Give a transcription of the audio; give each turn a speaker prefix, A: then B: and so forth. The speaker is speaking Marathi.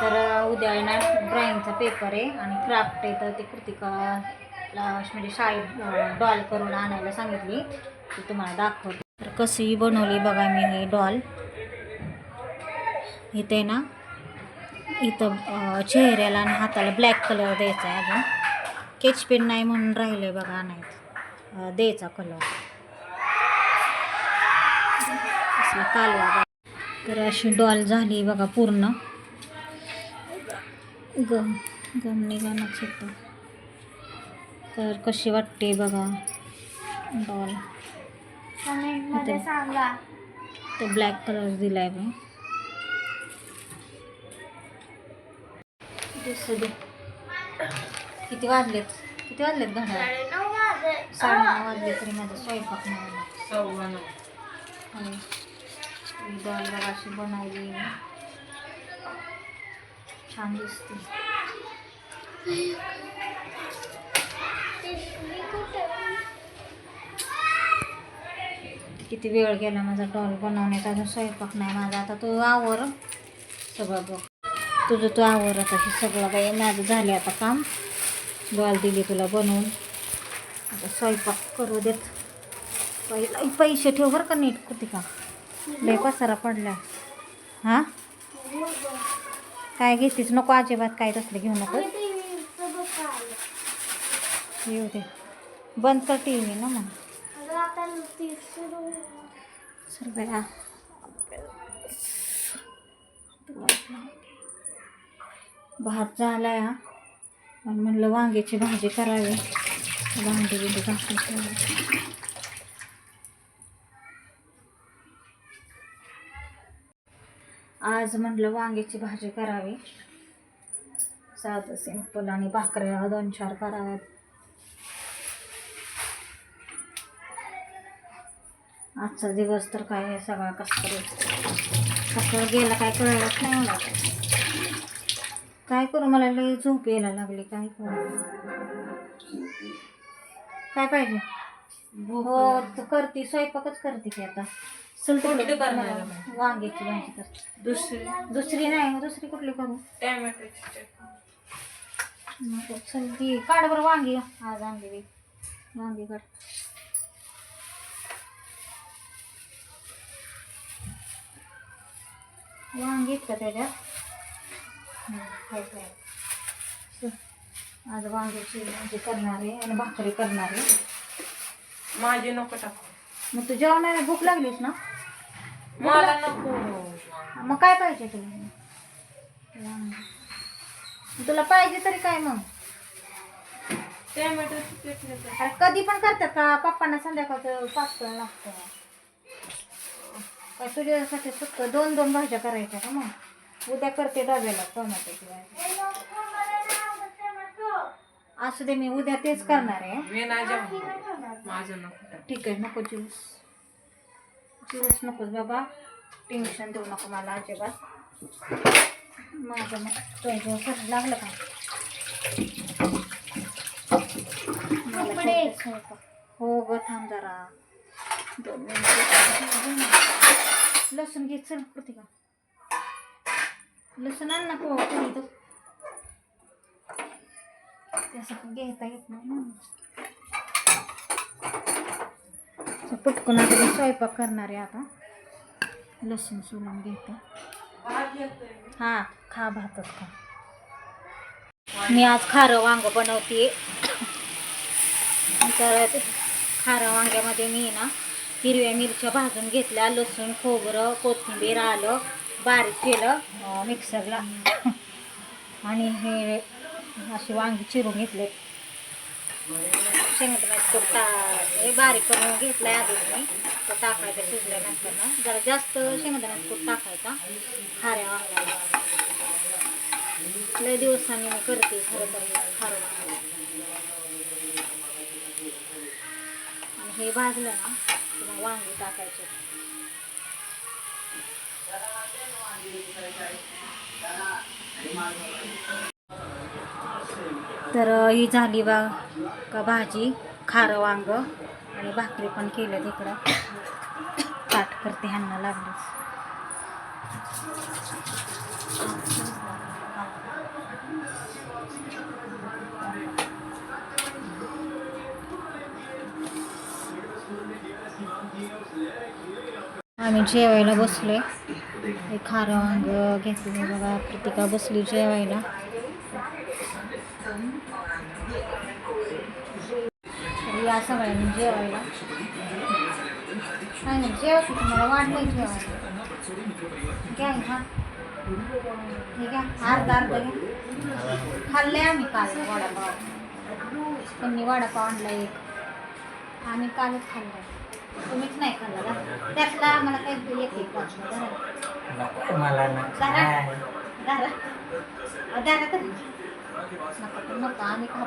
A: तर उद्या आहे ना ड्रॉइंगचा पेपर आहे आणि क्राफ्ट आहे तर ते कृतिकाला म्हणजे शाळेत डॉल करून आणायला सांगितली. ती तुम्हाला दाखवते. तर कशी बनवली बघा मी हे डॉल इथे ना इथं चेहऱ्याला आणि हाताला ब्लॅक कलर द्यायचा आहे अजून. केच पेन नाही म्हणून राहिलं आहे बघा आणायचं. द्यायचा कलर असला कालवा तर अशी डॉल झाली बघा पूर्ण. गम गम निघाणंच होतं तर कशी वाटते बघा. डॉल
B: कमेंटमध्ये सांगा.
A: ते ब्लॅक कलर दिलाय मी दिसू दे. किती वाजलेत? किती वाजलेत
B: साडेनऊ वाजले.
A: साडेनऊ वाजले तरी माझा स्वयंपाक नाही. आणि डाळ अशी बनवली. छान दिसते. किती वेळ गेला माझा डॉल बनवण्यात. अजून स्वयंपाक नाही माझा. आता तो आवर. सगळं बघ. तुझं तू आवर आता. हे सगळं काही माझं झाले आता काम. बॉल दिली तुला बनवून. आता स्वयंपाक करू देत. पहिला पैसे ठेव बरं का नीट. कुठे का? लय पसारा पडला हां? काय घेतेस? नको अजिबात काय तसलं घेऊ नको येऊ दे. बंद कर टी व्ही ना मग. भात झालाय हा आणि म्हणलं वांग्याची भाजी करावी. भांडी बिंडी घासून आज म्हटलं वांग्याची भाजी करावी. साधं सिंपल आणि भाकऱ्या दोन चार कराव्यात. आजचा दिवस तर काय आहे सगळा कसं कसं गेला काय कळलंच नाही मला. काय करू मला लई झोप यायला लागली काय करू? काय पाहिजे? हो तू करते स्वयंपाकच करते की आता. चल
C: करणार
A: वांग्याची भाजी करते.
C: दुसरी?
A: दुसरी नाही दुसरी कुठली करू?
C: टॅमॅटोची
A: नको चल काढ बरं वांगी. आज आणलेली वांगी काढ. वांगी आहेत का त्याच्यात? हाय, हाय. चल. आज वांग्याची भाजी करणार आहे आणि भाकरी करणार आहे.
C: माझी नको टाकू.
A: मग तू जेवणाला भूक लागलीस ना?
C: मला नको.
A: मग काय पाहिजे तुला? वांगी. तुला पाहिजे तरी काय मग?
C: चटणी.
A: अरे कधी पण करतात का? पप्पांना संध्याकाळचं पातळ लागतं. काय तुझ्यासाठी फक्त दोन दोन भाज्या करायच्या का मग? उद्या करते डब्याला टोमॅटोची भाजी. असू दे मी उद्या तेच करणार आहे.
C: मी नाही जेवणार. माझं नको. टाकू.
A: ठीक आहे नको ज्यूस ज्यूस नकोच बाबा. टेन्शन देऊ नको मला अजिबात. माझं मग खरं लागलं का. हो ग थांब जरा. दोन मिनिटं. लसूण घे चल कुठे का लसूण आण ना तर त्यासाठी घेता येत नाही ना तर पटकन आता मी स्वयंपाक करणार आहे आता. लसूण सोलून घेते. हां खा भातच खा. मी आज खारं वांग बनवते तर खारं वांग्यामध्ये मी ना हिरव्या मिरच्या भाजून घेतल्या लसूण खोबरं कोथिंबीर आलं बारीक केलं मिक्सरला. आणि हे अशी वांगी चिरून घेतले शेंगदाण्यात कूट टा हे बारीक करून घेतलाय आधीच मी. तो टाकायचा शिजल्यानंतर ना जरा जास्त शेंगदाण्यात कूट टाकायचा. खाऱ्या वांग्याला. लय दिवसांनी मी करते खरं तर खारं आणि हे भाजलं ना की मग वांगी टाकायचे. तर ही झाली बा का भाजी खारं वांग आणि भाकरी पण केलं तिकडं ताट करते ह्यांना लागलीच आम्ही जेवायला बसले हे खारं वांग घेतलं बघा प्रतिका बसली जेवायला. या सगळ्यांनी जेवायला. नाही नाही की तुम्हाला वाढलंय जेवायला. घ्या हे खा हे घ्या अर्धा अर्धा घ्या. खाल्ले आम्ही काल वडापाव. त्यांनी वडापाव आणला एक. आम्ही कालच खाल्ला तुम्हीच नाही खाल्ला का? त्यातला आम्हाला काही एक एक वाटलं धरा.
D: नको मला
A: धरा धरा धरा तर नका नको